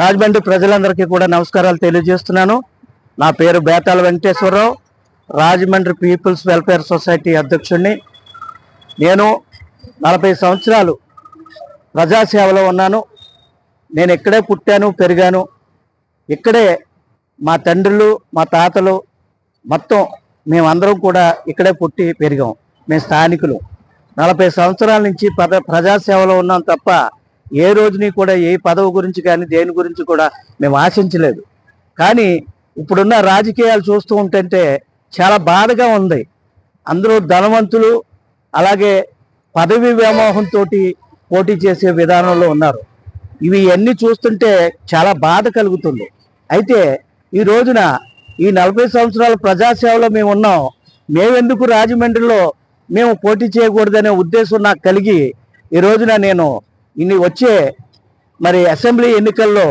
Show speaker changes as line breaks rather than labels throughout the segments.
రాజమండ్రి ప్రజలందరికీ కూడా నమస్కారాలు తెలియజేస్తున్నాను. నా పేరు Bethala Venkateswararao Rajahmundry people's welfare society అధ్యక్షుడిని. నేను నలభై సంవత్సరాలు ప్రజాసేవలో ఉన్నాను. నేను ఇక్కడే పుట్టాను పెరిగాను. ఇక్కడే మా తండ్రులు మా తాతలు మొత్తం మేమందరం కూడా ఇక్కడే పుట్టి పెరిగాం. మేము స్థానికులు. నలభై సంవత్సరాల నుంచి పద ప్రజాసేవలో ఉన్నాం తప్ప ఏ రోజుని కూడా ఏ పదవి గురించి కానీ దేని గురించి కూడా మేము ఆశించలేదు. కానీ ఇప్పుడున్న రాజకీయాలు చూస్తూ ఉంటుంటే చాలా బాధగా ఉంది. అందరూ ధనవంతులు అలాగే పదవి వ్యామోహంతో పోటీ చేసే విధానంలో ఉన్నారు. ఇవి అన్నీ చూస్తుంటే చాలా బాధ కలుగుతుంది. అయితే ఈ రోజున ఈ నలభై సంవత్సరాల ప్రజాసేవలో మేము ఉన్నాం. మేమెందుకు రాజమండ్రిలో మేము పోటీ చేయకూడదనే ఉద్దేశం నాకు కలిగి ఈ రోజున నేను ఇన్ని వచ్చే మరి అసెంబ్లీ ఎన్నికల్లో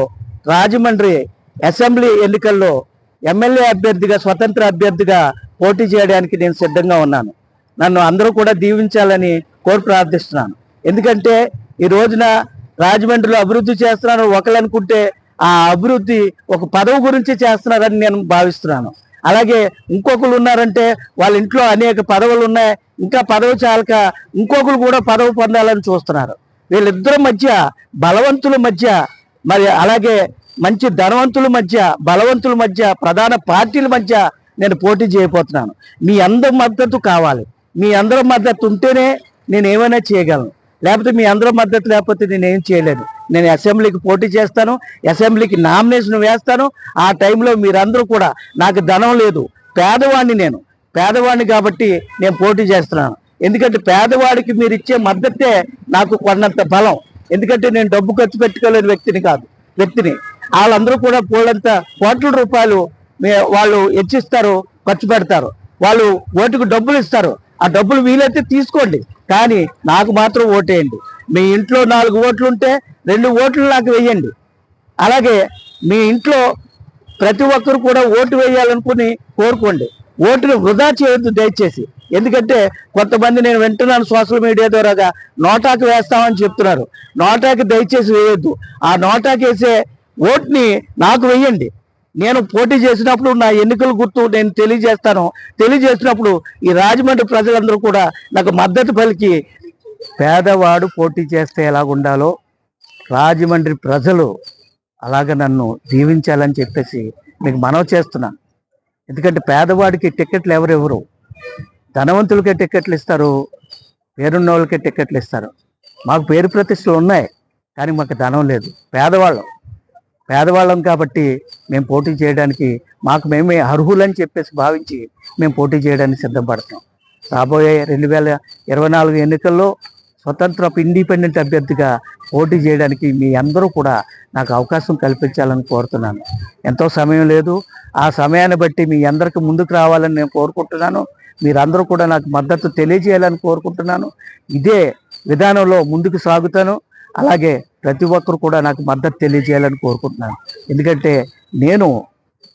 రాజమండ్రి అసెంబ్లీ ఎన్నికల్లో ఎమ్మెల్యే అభ్యర్థిగా స్వతంత్ర అభ్యర్థిగా పోటీ చేయడానికి నేను సిద్ధంగా ఉన్నాను. నన్ను అందరూ కూడా దీవించాలని కోరి ప్రార్థిస్తున్నాను. ఎందుకంటే ఈ రోజున రాజమండ్రిలో అభివృద్ధి చేస్తున్నాను ఒకరు అనుకుంటే ఆ అభివృద్ధి ఒక పదవి గురించి చేస్తున్నారని నేను భావిస్తున్నాను. అలాగే ఇంకొకరు ఉన్నారంటే వాళ్ళ ఇంట్లో అనేక పదవులు ఉన్నాయి. ఇంకా పదవి చాలక ఇంకొకరు కూడా పదవి పొందాలని చూస్తున్నారు. వీళ్ళిద్దరి మధ్య బలవంతుల మధ్య మరి అలాగే మంచి ధనవంతుల మధ్య బలవంతుల మధ్య ప్రధాన పార్టీల మధ్య నేను పోటీ చేయబోతున్నాను. మీ అందరి మద్దతు కావాలి. మీ అందరి మద్దతు ఉంటేనే నేను ఏమైనా చేయగలను. లేకపోతే మీ అందరి మద్దతు లేకపోతే నేను ఏం చేయలేను. నేను అసెంబ్లీకి పోటీ చేస్తాను అసెంబ్లీకి నామినేషన్ వేస్తాను ఆ టైంలో మీరందరూ కూడా నాకు ధనం లేదు. పేదవాడిని నేను పేదవాడిని కాబట్టి నేను పోటీ చేస్తున్నాను. ఎందుకంటే పేదవాడికి మీరు ఇచ్చే మద్దతే నాకు కొన్నంత బలం. ఎందుకంటే నేను డబ్బు ఖర్చు పెట్టుకోలేని వ్యక్తిని కాదు వ్యక్తిని. వాళ్ళందరూ కూడా పోలంత కోట్ల రూపాయలు వాళ్ళు హెచ్చిస్తారు ఖర్చు పెడతారు. వాళ్ళు ఓటుకు డబ్బులు ఇస్తారు. ఆ డబ్బులు వీలైతే తీసుకోండి. కానీ నాకు మాత్రం ఓటేయండి. మీ ఇంట్లో నాలుగు ఓట్లు ఉంటే రెండు ఓట్లు నాకు వేయండి. అలాగే మీ ఇంట్లో ప్రతి ఒక్కరు కూడా ఓటు వేయాలనుకుని కోరుకోండి. ఓటును వృధా చేయొద్దు దయచేసి. ఎందుకంటే కొంతమంది నేను వింటున్నాను సోషల్ మీడియా ద్వారాగా నోటాకు వేస్తామని చెప్తున్నారు. నోటాకి దయచేసి వేయొద్దు. ఆ నోటాకి వేసే ఓట్ని నాకు వేయండి. నేను పోటీ చేసినప్పుడు నా ఎన్నికల గుర్తు నేను తెలియజేస్తాను. తెలియజేసినప్పుడు ఈ రాజమండ్రి ప్రజలందరూ కూడా నాకు మద్దతు పలికి పేదవాడు పోటీ చేస్తే ఎలాగుండాలో రాజమండ్రి ప్రజలు అలాగ నన్ను దీవించాలని చెప్పేసి మీకు మనవి చేస్తున్నాను ఎందుకంటే పేదవాడికి టికెట్లు ఎవరెవరు? ధనవంతులకే టికెట్లు ఇస్తారు పేరున్న వాళ్ళకే టికెట్లు ఇస్తారు. మాకు పేరు ప్రతిష్టలు ఉన్నాయి కానీ మాకు ధనం లేదు. పేదవాళ్ళం. పేదవాళ్ళం కాబట్టి మేము పోటీ చేయడానికి మాకు మేమే అర్హులని చెప్పేసి భావించి మేము పోటీ చేయడానికి సిద్ధపడతాం రాబోయే రెండు వేల ఇరవై నాలుగు ఎన్నికల్లో స్వతంత్ర ఇండిపెండెంట్ అభ్యర్థిగా పోటీ చేయడానికి మీ అందరూ కూడా నాకు అవకాశం కల్పించాలని కోరుతున్నాను. ఎంతో సమయం లేదు. ఆ సమయాన్ని బట్టి మీ అందరికి ముందుకు రావాలని నేను కోరుకుంటున్నాను. మీరందరూ కూడా నాకు మద్దతు తెలియజేయాలని కోరుకుంటున్నాను. ఇదే విధానంలో ముందుకు సాగుతాను. అలాగే ప్రతి ఒక్కరు కూడా నాకు మద్దతు తెలియజేయాలని కోరుకుంటున్నాను. ఎందుకంటే నేను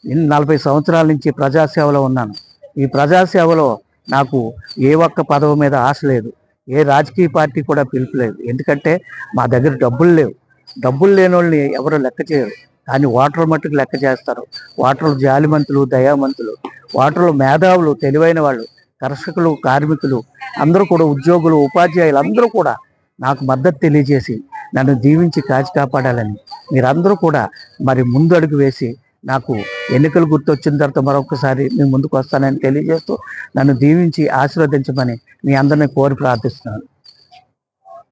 నలభై సంవత్సరాల నుంచి ప్రజాసేవలో ఉన్నాను. ఈ ప్రజాసేవలో నాకు ఏ ఒక్క పదవి మీద ఆశ లేదు. ఏ రాజకీయ పార్టీ కూడా పిలుపులేదు. ఎందుకంటే మా దగ్గర డబ్బులు లేవు. డబ్బులు లేని వాళ్ళని ఎవరు లెక్క చేయరు. కానీ ఓటర్ల మట్టుకు లెక్క చేస్తారు. ఓటర్లు జాలిమంతులు దయామంతులు. ఓటర్లు మేధావులు తెలివైన వాళ్ళు కర్షకులు కార్మికులు అందరూ కూడా ఉద్యోగులు ఉపాధ్యాయులు అందరూ కూడా నాకు మద్దతు తెలియజేసి నన్ను దీవించి కాచి కాపాడాలని మీరందరూ కూడా మరి ముందడుగు వేసి నాకు ఎన్నికలు గుర్తొచ్చిన తర్వాత మరొకసారి మీ ముందుకు వస్తానని తెలియజేస్తూ నన్ను దీవించి ఆశీర్వదించమని మీ అందరిని కోరి ప్రార్థిస్తున్నాను.